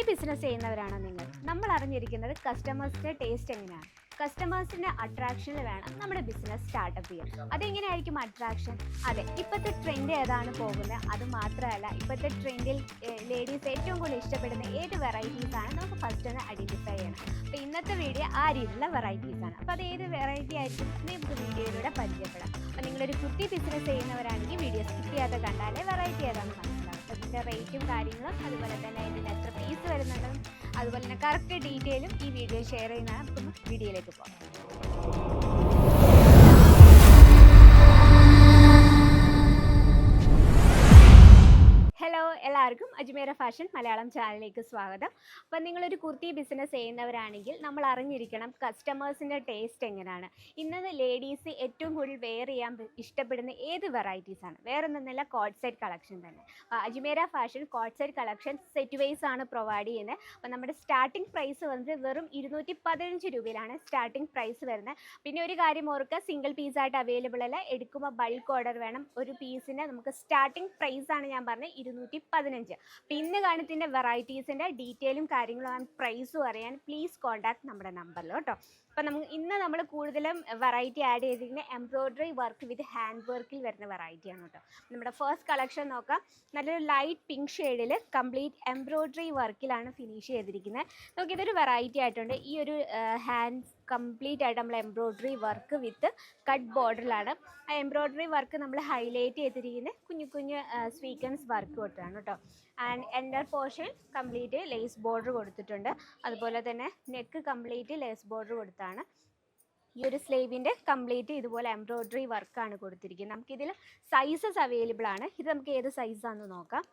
Kurti business ചെയ്യുന്നവരാണോ നിങ്ങൾ? നമ്മൾ അറിഞ്ഞിരിക്കുന്നത് കസ്റ്റമേഴ്സിന്റെ taste എങ്ങനെയാണ്? കസ്റ്റമേഴ്സിന്റെ അട്രാക്ഷനിൽ വേണം നമ്മുടെ ബിസിനസ് സ്റ്റാർട്ടപ്പ് ചെയ്യാൻ. അതെങ്ങനെയായിരിക്കും അട്രാക്ഷൻ അതെ ഇപ്പോഴത്തെ ട്രെൻഡ് ഏതാണ് പോകുന്നത്? അത് മാത്രമല്ല ഇപ്പോഴത്തെ ട്രെൻഡിൽ ലേഡീസ് ഏറ്റവും കൂടുതൽ ഇഷ്ടപ്പെടുന്ന ഏത് വെറൈറ്റീസ് ആണ്? നമുക്ക് ഫസ്റ്റ് ഒന്ന് ഐഡന്റിഫൈ ചെയ്യണം. അപ്പോൾ ഇന്നത്തെ വീഡിയോ ആ രീതിയിലുള്ള വെറൈറ്റീസ് ആണ്. അപ്പോൾ അത് ഏത് വെറൈറ്റി ആയിരിക്കും? നമുക്ക് വീഡിയോയിലൂടെ പരിചയപ്പെടാം. അപ്പോൾ നിങ്ങളൊരു കുട്ടി ബിസിനസ് ചെയ്യുന്നവരാണെങ്കിൽ വീഡിയോ സ്കിപ്പ് ചെയ്യാതെ കണ്ടാലേ വെറൈറ്റി ഏതാണെന്ന് മനസ്സിലാവും. അപ്പോൾ ഇതിന്റെ റേറ്റും കാര്യങ്ങളും അതുപോലെ തന്നെ ഇതിന് എത്ര അതുപോലെ തന്നെ കറക്റ്റ് ഡീറ്റെയിലും ഈ വീഡിയോ ഷെയർ ചെയ്യുന്നതാണ്. നമുക്ക് വീഡിയോയിലേക്ക് പോകാം. എല്ലാവർക്കും അജ്മേര ഫാഷൻ മലയാളം ചാനലിലേക്ക് സ്വാഗതം. അപ്പം നിങ്ങളൊരു കുർത്തി ബിസിനസ് ചെയ്യുന്നവരാണെങ്കിൽ നമ്മൾ അറിഞ്ഞിരിക്കണം കസ്റ്റമേഴ്സിന്റെ ടേസ്റ്റ് എങ്ങനെയാണ്. ഇന്നത് ലേഡീസ് ഏറ്റവും കൂടുതൽ വെയർ ചെയ്യാൻ ഇഷ്ടപ്പെടുന്ന ഏത് വെറൈറ്റീസ് ആണ്? വേറെ ഒന്നല്ല കോഡ് സെറ്റ് കളക്ഷൻ തന്നെ. Ajmera fashion code set collection set wise ആണ് പ്രൊവൈഡ് ചെയ്യുന്നത്. അപ്പോൾ നമ്മുടെ സ്റ്റാർട്ടിംഗ് പ്രൈസ് വന്നത് വെറും ഇരുന്നൂറ്റി പതിനഞ്ച് രൂപയിലാണ് സ്റ്റാർട്ടിംഗ് പ്രൈസ് വരുന്നത്. പിന്നെ ഒരു കാര്യം ഓർക്കുക സിംഗിൾ പീസ് ആയിട്ട് അവൈലബിൾ അല്ല. എടുക്കുമ്പോൾ ബൾക്ക് ഓർഡർ വേണം. ഒരു പീസിന് നമുക്ക് സ്റ്റാർട്ടിംഗ് പ്രൈസ് ആണ് ഞാൻ പറഞ്ഞത് ഇരുന്നൂറ്റി അപ്പം ഇന്ന് കാണുന്നതിന്റെ വെറൈറ്റീസിന്റെ ഡീറ്റെയിലും കാര്യങ്ങളും പ്രൈസും അറിയാൻ പ്ലീസ് കോൺടാക്ട് നമ്മുടെ നമ്പറിൽ കേട്ടോ. അപ്പം നമുക്ക് ഇന്ന് നമ്മൾ കൂടുതലും വെറൈറ്റി ആഡ് ചെയ്തിരിക്കുന്ന എംബ്രോയിഡറി വർക്ക് വിത്ത് ഹാൻഡ് വർക്കിൽ വരുന്ന വെറൈറ്റിയാണ് കേട്ടോ. നമ്മുടെ ഫസ്റ്റ് കളക്ഷൻ നോക്കാം. നല്ലൊരു ലൈറ്റ് പിങ്ക് ഷെയ്ഡിൽ കംപ്ലീറ്റ് എംബ്രോയിഡറി വർക്കിലാണ് ഫിനിഷ് ചെയ്തിരിക്കുന്നത്. നമുക്കിതൊരു വെറൈറ്റി ആയിട്ടുണ്ട്. ഈ ഒരു ഹാൻഡ് കംപ്ലീറ്റ് ആയിട്ട് നമ്മൾ എംബ്രോയ്ഡറി വർക്ക് വിത്ത് കട്ട് ബോർഡറിലാണ് ആ എംബ്രോയ്ഡറി വർക്ക് നമ്മൾ ഹൈലൈറ്റ് ചെയ്തിരിക്കുന്ന കുഞ്ഞു കുഞ്ഞു സ്വീക്കൻസ് വർക്ക് കൊടുത്തതാണ് കേട്ടോ. ആൻഡ് എന്റെ പോർഷൻ കംപ്ലീറ്റ് ലേസ് ബോർഡർ കൊടുത്തിട്ടുണ്ട്. അതുപോലെ തന്നെ നെക്ക് കംപ്ലീറ്റ് ലേസ് ബോർഡർ കൊടുത്താണ്. ഈ ഒരു സ്ലീവിന്റെ കംപ്ലീറ്റ് ഇതുപോലെ എംബ്രോയ്ഡറി വർക്കാണ് കൊടുത്തിരിക്കുന്നത്. നമുക്കിതിൽ സൈസസ് അവൈലബിൾ ആണ്. ഇത് നമുക്ക് ഏത് സൈസാണെന്ന് നോക്കാം.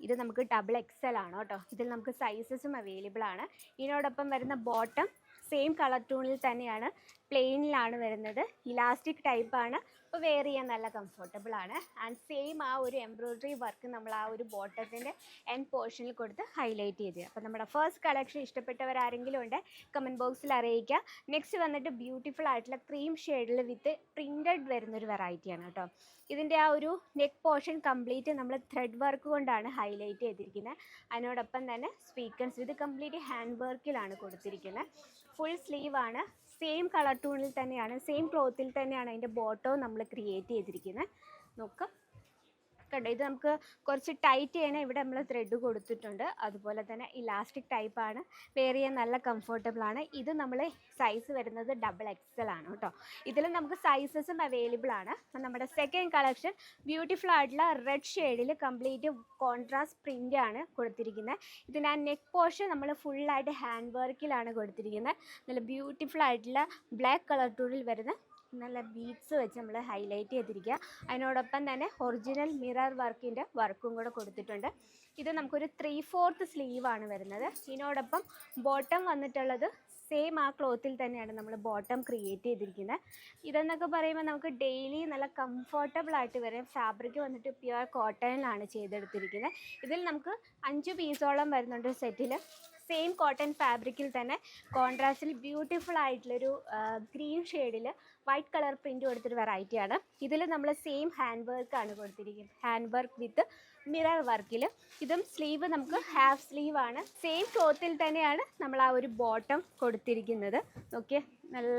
ഇത് നമുക്ക് ഡബിൾ എക്സൽ ആണ് കേട്ടോ. ഇതിൽ നമുക്ക് സൈസസും അവൈലബിൾ ആണ്. ഇതിനോടൊപ്പം വരുന്ന ബോട്ടം സെയിം കളർ ടൂണിൽ തന്നെയാണ് പ്ലെയിനിലാണ് വരുന്നത്. ഇലാസ്റ്റിക് ടൈപ്പാണ് അപ്പോൾ വെയർ ചെയ്യാൻ നല്ല കംഫർട്ടബിൾ ആണ്. ആൻഡ് സെയിം ആ ഒരു എംബ്രോയ്ഡറി വർക്ക് നമ്മൾ ആ ഒരു ബോട്ടത്തിന്റെ എൻ പോർഷനിൽ കൊടുത്ത് ഹൈലൈറ്റ് ചെയ്ത് അപ്പോൾ നമ്മുടെ ഫസ്റ്റ് കളക്ഷൻ ഇഷ്ടപ്പെട്ടവരാരെങ്കിലും ഉണ്ട് കമന്റ് ബോക്സിൽ അറിയിക്കുക നെക്സ്റ്റ് വന്നിട്ട് ബ്യൂട്ടിഫുൾ ആയിട്ടുള്ള ക്രീം ഷെയ്ഡിൽ വിത്ത് പ്രിന്റഡ് വരുന്നൊരു വെറൈറ്റിയാണ് കേട്ടോ. ഇതിന്റെ ആ ഒരു നെക്ക് പോർഷൻ കംപ്ലീറ്റ് നമ്മൾ ത്രെഡ് വർക്ക് കൊണ്ടാണ് ഹൈലൈറ്റ് ചെയ്തിരിക്കുന്നത് അതിനോടൊപ്പം തന്നെ സ്പീക്കേഴ്സ് ഇത് കംപ്ലീറ്റ് ഹാൻഡ് വർക്കിലാണ് കൊടുത്തിരിക്കുന്നത് ഫുൾ സ്ലീവ് ആണ്. സെയിം കളർ ടൂണിൽ തന്നെയാണ് സെയിം ക്ലോത്തിൽ തന്നെയാണ് അതിന്റെ ബോട്ടവും നമ്മൾ ക്രിയേറ്റ് ചെയ്തിരിക്കുന്നത് ഇത് നമുക്ക് കുറച്ച് ടൈറ്റ് ചെയ്യണേ ഇവിടെ നമ്മൾ ത്രെഡ് കൊടുത്തിട്ടുണ്ട്. അതുപോലെ തന്നെ ഇലാസ്റ്റിക് ടൈപ്പാണ് വെയർ ചെയ്യാൻ നല്ല കംഫർട്ടബിൾ ആണ്. ഇത് നമ്മൾ സൈസ് വരുന്നത് ഡബിൾ എക്സൽ ആണ് കേട്ടോ. ഇതിൽ നമുക്ക് സൈസസും അവൈലബിൾ ആണ്. നമ്മുടെ സെക്കൻഡ് കളക്ഷൻ ബ്യൂട്ടിഫുൾ ആയിട്ടുള്ള റെഡ് ഷെയ്ഡിൽ കംപ്ലീറ്റ് കോൺട്രാസ്റ്റ് പ്രിന്റ് ആണ് കൊടുത്തിരിക്കുന്നത് ഇതിന് ആ നെക്ക് പോർഷൻ നമ്മൾ ഫുള്ളായിട്ട് ഹാൻഡ് വർക്കിലാണ് കൊടുത്തിരിക്കുന്നത് നല്ല ബ്യൂട്ടിഫുൾ ആയിട്ടുള്ള ബ്ലാക്ക് കളർ ടൂണിൽ വരുന്ന നല്ല ബീഡ്സ് വെച്ച് നമ്മൾ ഹൈലൈറ്റ് ചെയ്തിരിക്കുക. അതിനോടൊപ്പം തന്നെ ഒറിജിനൽ മിറർ വർക്കിന്റെ വർക്കും കൂടെ കൊടുത്തിട്ടുണ്ട്. ഇത് നമുക്കൊരു ത്രീ ഫോർത്ത് ആണ് വരുന്നത്. ഇതിനോടൊപ്പം ബോട്ടം വന്നിട്ടുള്ളത് സെയിം ആ ക്ലോത്തിൽ തന്നെയാണ് നമ്മൾ ബോട്ടം ക്രിയേറ്റ് ചെയ്തിരിക്കുന്നത്. ഇതെന്നൊക്കെ പറയുമ്പോൾ നമുക്ക് ഡെയിലി നല്ല കംഫർട്ടബിൾ ആയിട്ട് വരും. ഫാബ്രിക് വന്നിട്ട് പ്യുവർ കോട്ടണിലാണ് ചെയ്തെടുത്തിരിക്കുന്നത്. ഇതിൽ നമുക്ക് അഞ്ച് പീസോളം വരുന്നുണ്ട് സെറ്റിൽ സെയിം കോട്ടൺ ഫാബ്രിക്കിൽ തന്നെ കോൺട്രാസ്റ്റിൽ ബ്യൂട്ടിഫുൾ ആയിട്ടുള്ളൊരു ഗ്രീൻ ഷെയ്ഡിൽ വൈറ്റ് കളർ പ്രിന്റ് കൊടുത്തൊരു വെറൈറ്റിയാണ് ഇതിൽ നമ്മൾ സെയിം ഹാൻഡ് വർക്കാണ് കൊടുത്തിരിക്കുന്നത്. ഹാൻഡ് വർക്ക് വിത്ത് മിറർ വർക്കിൽ ഇതും സ്ലീവ് നമുക്ക് ഹാഫ് സ്ലീവ് ആണ്. സെയിം ക്ലോത്തിൽ തന്നെയാണ് നമ്മൾ ആ ഒരു ബോട്ടം കൊടുത്തിരിക്കുന്നത്. ഓക്കെ നല്ല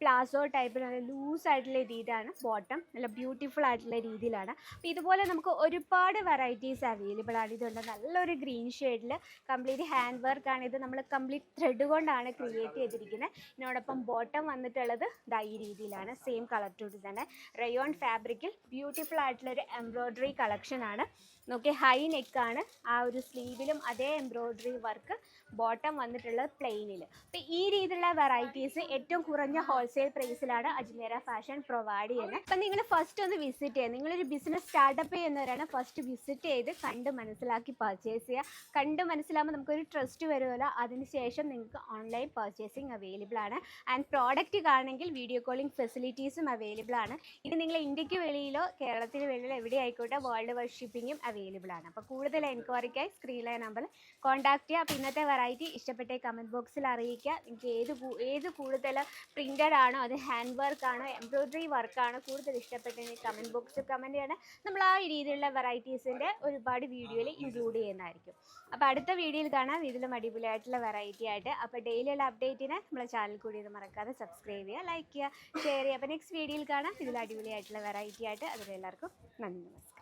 പ്ലാസോ ടൈപ്പ് നല്ല ലൂസ് ആയിട്ടുള്ള രീതിയിലാണ് ബോട്ടം നല്ല ബ്യൂട്ടിഫുൾ ആയിട്ടുള്ള രീതിയിലാണ്. അപ്പോൾ ഇതുപോലെ നമുക്ക് ഒരുപാട് വെറൈറ്റീസ് അവൈലബിൾ ആണ്. ഇതുണ്ട്. നല്ലൊരു ഗ്രീൻ ഷെയ്ഡിൽ കംപ്ലീറ്റ് ഹാൻഡ് വർക്ക് ആണ്. ഇത് നമ്മൾ കംപ്ലീറ്റ് ത്രെഡ് കൊണ്ടാണ് ക്രിയേറ്റ് ചെയ്തിരിക്കുന്നത് ഇതിനോടൊപ്പം ബോട്ടം വന്നിട്ടുള്ളത് ദാ ഈ രീതിയിലാണ്. സെയിം കളർ ടൂട്ട് തന്നെ റയോൺ ഫാബ്രിക്കിൽ ബ്യൂട്ടിഫുൾ ആയിട്ടുള്ള ഒരു എംബ്രോയ്ഡറി കളക്ഷനാണ് നോക്കി ഹൈ നെക്കാണ് ആ ഒരു സ്ലീവിലും അതേ എംബ്രോയ്ഡറി വർക്ക് ബോട്ടം വന്നിട്ടുള്ളത് പ്ലെയിനിൽ അപ്പോൾ ഈ രീതിയിലുള്ള വെറൈറ്റീസ് ഏറ്റവും കുറഞ്ഞ ഹോൾസെയിൽ പ്രൈസിലാണ് അജ്മേര ഫാഷൻ പ്രൊവൈഡ് ചെയ്യുന്നത്. അപ്പം നിങ്ങൾ ഫസ്റ്റ് ഒന്ന് വിസിറ്റ് ചെയ്യുക. നിങ്ങളൊരു ബിസിനസ് സ്റ്റാർട്ടപ്പ് ചെയ്യുന്നവരാണ് ഫസ്റ്റ് വിസിറ്റ് ചെയ്ത് കണ്ട് മനസ്സിലാക്കി പർച്ചേസ് ചെയ്യുക. കണ്ട് മനസ്സിലാകുമ്പോൾ നമുക്കൊരു ട്രസ്റ്റ് വരുമല്ലോ. അതിനുശേഷം നിങ്ങൾക്ക് ഓൺലൈൻ പർച്ചേസിങ് അവൈലബിൾ ആണ്. ആൻഡ് പ്രോഡക്റ്റ് കാണണമെങ്കിൽ വീഡിയോ കോളിംഗ് ഫെസിലിറ്റീസും അവൈലബിൾ ആണ്. ഇത് നിങ്ങൾ ഇന്ത്യയ്ക്ക് വെളിയിലോ കേരളത്തിന് വെളിയിലോ എവിടെ ആയിക്കോട്ടെ വേൾഡ് വൈഡ് ഷിപ്പിങ്ങും അവൈലബിൾ ആണ്. അപ്പോൾ കൂടുതൽ എൻക്വയറിക്കായി സ്ക്രീനിലെ നമ്പർ കോൺടാക്ട് ചെയ്യുക. അപ്പോൾ ഇന്നത്തെ വെറൈറ്റി ഇഷ്ടപ്പെട്ട കമന്റ് ബോക്സിൽ അറിയിക്കുക. നിങ്ങൾക്ക് ഏത് ഏത് കൂടുതൽ പ്രിന്റഡ് ആണോ അത് ഹാൻഡ് വർക്ക് ആണോ എംബ്രോയ്ഡറി ആണോ കൂടുതൽ ഇഷ്ടപ്പെട്ടെങ്കിൽ കമന്റ് ബോക്സിൽ കമന്റ് ചെയ്യണം. നമ്മൾ ആ രീതിയിലുള്ള വെറൈറ്റീസിന്റെ ഒരുപാട് വീഡിയോയിൽ ഇൻക്ലൂഡ് ചെയ്യുന്നതായിരിക്കും. അപ്പോൾ അടുത്ത വീഡിയോയിൽ കാണാം. ഇതിലും അടിപൊളിയായിട്ടുള്ള വെറൈറ്റി ആയിട്ട്. അപ്പോൾ ഡെയിലിയുള്ള അപ്ഡേറ്റിനെ നമ്മളെ ചാനൽ കൂടി ഒന്ന് മറക്കാതെ സബ്സ്ക്രൈബ് ചെയ്യുക ലൈക്ക് ചെയ്യുക ഷെയർ ചെയ്യുക. അപ്പോൾ നെക്സ്റ്റ് വീഡിയോയിൽ കാണാം. ഇതിൽ അടിപൊളിയായിട്ടുള്ള വെറൈറ്റി ആയിട്ട്. അതിലെല്ലാവർക്കും നന്ദി നമസ്കാരം.